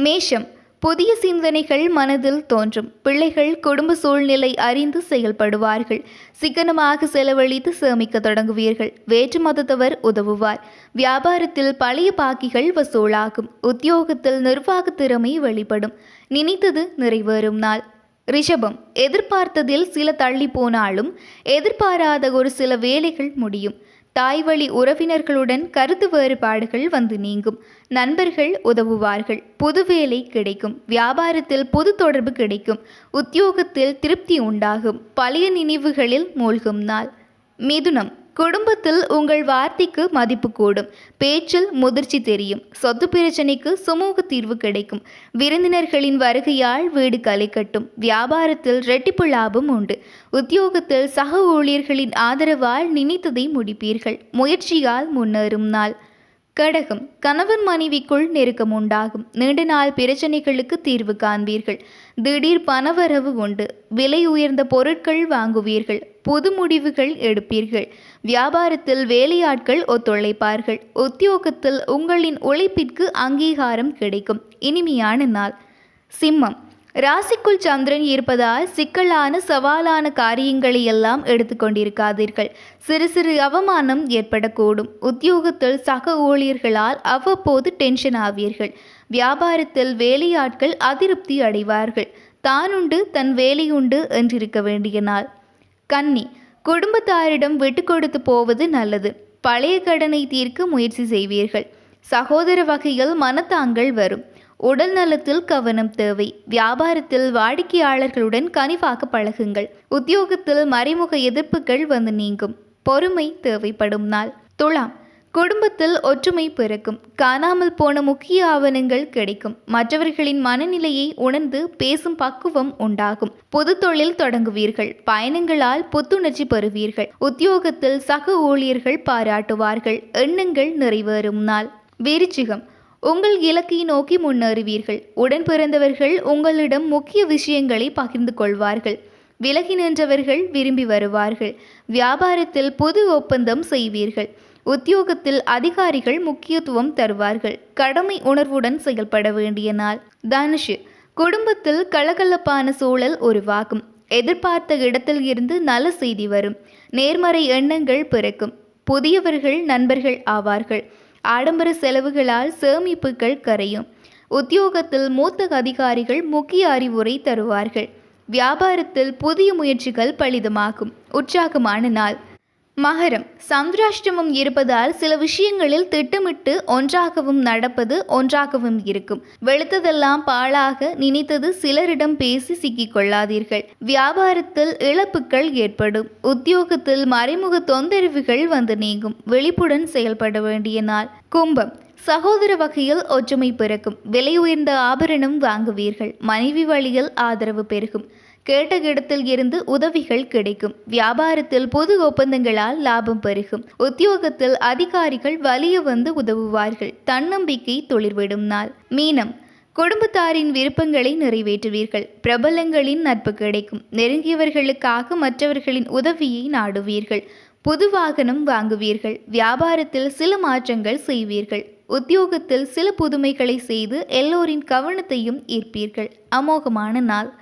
மேஷம் புதிய சிந்தனைகள் மனதில் தோன்றும். பிள்ளைகள் குடும்ப சூழ்நிலை அறிந்து செயல்படுவார்கள். சிக்கனமாக செலவழித்து சேமிக்க தொடங்குவீர்கள். வேற்று மதத்தவர் உதவுவார். வியாபாரத்தில் பழைய பாக்கிகள் வசூலாகும். உத்தியோகத்தில் நிர்வாக திறமை வெளிப்படும். நினைத்தது நிறைவேறும் நாள். ரிஷபம் எதிர்பார்த்ததில் சில தள்ளி போனாலும் எதிர்பாராத ஒரு சில வேலைகள் முடியும். தாய்வழி உறவினர்களுடன் கருத்து வேறுபாடுகள் வந்து நீங்கும். நண்பர்கள் உதவுவார்கள். புது வேலை கிடைக்கும். வியாபாரத்தில் புது தொடர்பு கிடைக்கும். உத்தியோகத்தில் திருப்தி உண்டாகும். பழைய நினைவுகளில் மூழ்கும் நாள். மிதுனம். குடும்பத்தில் உங்கள் வார்த்தைக்கு மதிப்பு கூடும். பேச்சில் முதிர்ச்சி தெரியும். சொத்து பிரச்சனைக்கு சுமூக தீர்வு கிடைக்கும். விருந்தினர்களின் வருகையால் வீடு களை கட்டும். வியாபாரத்தில் ரெட்டிப்பு லாபம் உண்டு. உத்தியோகத்தில் சக ஊழியர்களின் ஆதரவால் நினைத்ததை முடிப்பீர்கள். முயற்சியால் முன்னேறும் நாள். கடகம் கணவன் மனைவிக்குள் நெருக்கம் உண்டாகும். நீண்ட நாள் பிரச்சனைகளுக்கு தீர்வு காண்பீர்கள். திடீர் பணவரவு உண்டு. விலை உயர்ந்த பொருட்கள் வாங்குவீர்கள். புது முடிவுகள் எடுப்பீர்கள். வியாபாரத்தில் வேலையாட்கள் ஒத்துழைப்பார்கள். உத்தியோகத்தில் உங்களின் உழைப்பிற்கு அங்கீகாரம் கிடைக்கும். இனிமையான நாள். சிம்மம். ராசிக்குள் சந்திரன் இருப்பதால் சிக்கலான சவாலான காரியங்களை எல்லாம் எடுத்துக்கொண்டிருக்காதீர்கள் சிறு சிறு அவமானம் ஏற்படக்கூடும். உத்தியோகத்தில் சக ஊழியர்களால் அவ்வப்போது டென்ஷன் ஆவீர்கள். வியாபாரத்தில் வேலையாட்கள் அதிருப்தி அடைவார்கள். தானுண்டு தன் வேலையுண்டு என்றிருக்க வேண்டிய நாள். கன்னி குடும்பத்தாரிடம் விட்டு கொடுத்து போவது நல்லது. பழைய கடனை தீர்க்க முயற்சி செய்வீர்கள். சகோதர வகையில் மனத்தாங்கள் வரும். உடல் நலத்தில் கவனம் தேவை. வியாபாரத்தில் வாடிக்கையாளர்களுடன் கனிவாக பழகுங்கள். உத்தியோகத்தில் மறைமுக எதிர்ப்புகள் வந்து நீங்கும். பொறுமை தேவைப்படும் நாள். துலாம் குடும்பத்தில் ஒற்றுமை பிறக்கும். காணாமல் போன முக்கிய ஆவணங்கள் கிடைக்கும். மற்றவர்களின் மனநிலையை உணர்ந்து பேசும் பக்குவம் உண்டாகும். பொது தொழில் தொடங்குவீர்கள். பயணங்களால் புத்துணர்ச்சி பெறுவீர்கள். உத்தியோகத்தில் சக ஊழியர்கள் பாராட்டுவார்கள். எண்ணங்கள் நிறைவேறும் நாள். விருச்சிகம் உங்கள் இலக்கை நோக்கி முன்னேறுவீர்கள். உடன் பிறந்தவர்கள் உங்களிடம் முக்கிய விஷயங்களை பகிர்ந்து கொள்வார்கள். விலகி நின்றவர்கள் விரும்பி வருவார்கள். வியாபாரத்தில் புது ஒப்பந்தம் செய்வீர்கள். உத்தியோகத்தில் அதிகாரிகள் முக்கியத்துவம் தருவார்கள். கடமை உணர்வுடன் செயல்பட வேண்டிய நாள். தனுஷு குடும்பத்தில் கலகலப்பான சூழல் உருவாகும். எதிர்பார்த்த இடத்தில் இருந்து நல்ல செய்தி வரும். நேர்மறை எண்ணங்கள் பிறக்கும். புதியவர்கள் நண்பர்கள் ஆவார்கள். ஆடம்பர செலவுகளால் சேமிப்புகள் கரையும். உத்தியோகத்தில் மூத்த அதிகாரிகள் முக்கிய அறிவுரை தருவார்கள். வியாபாரத்தில் புதிய முயற்சிகள் பலிதமாகும். உற்சாகமான நாள். மகரம். சந்திராஷ்டமம் இருப்பதால் சில விஷயங்களில் திட்டமிட்டு ஒன்றாகவும் நடப்பது ஒன்றாகவும் இருக்கும். வெளுத்ததெல்லாம் பாழாக நினைத்தது சிலரிடம் பேசி சிக்கிக் கொள்ளாதீர்கள். வியாபாரத்தில் இழப்புகள் ஏற்படும். உத்தியோகத்தில் மறைமுக தொந்தரவுகள் வந்து நீங்கும். விழிப்புடன் செயல்பட வேண்டிய நாள். கும்பம். சகோதர வகையில் ஒற்றுமை பிறக்கும். விலை உயர்ந்த ஆபரணம் வாங்குவீர்கள். மனைவி வழியில் ஆதரவு பெருகும். கேட்ட இடத்தில் இருந்து உதவிகள் கிடைக்கும். வியாபாரத்தில் பொது ஒப்பந்தங்களால் லாபம் பெருகும். உத்தியோகத்தில் அதிகாரிகள் வலிய வந்து உதவுவார்கள். தன்னம்பிக்கை தொழிற்விடும் நாள். மீனம். குடும்பத்தாரின் விருப்பங்களை நிறைவேற்றுவீர்கள். பிரபலங்களின் நட்பு கிடைக்கும். நெருங்கியவர்களுக்காக மற்றவர்களின் உதவியை நாடுவீர்கள். புது வாகனம் வாங்குவீர்கள். வியாபாரத்தில் சில மாற்றங்கள் செய்வீர்கள். உத்தியோகத்தில் சில புதுமைகளை செய்து எல்லோரின் கவனத்தையும் ஈர்ப்பீர்கள். அமோகமான நாள்.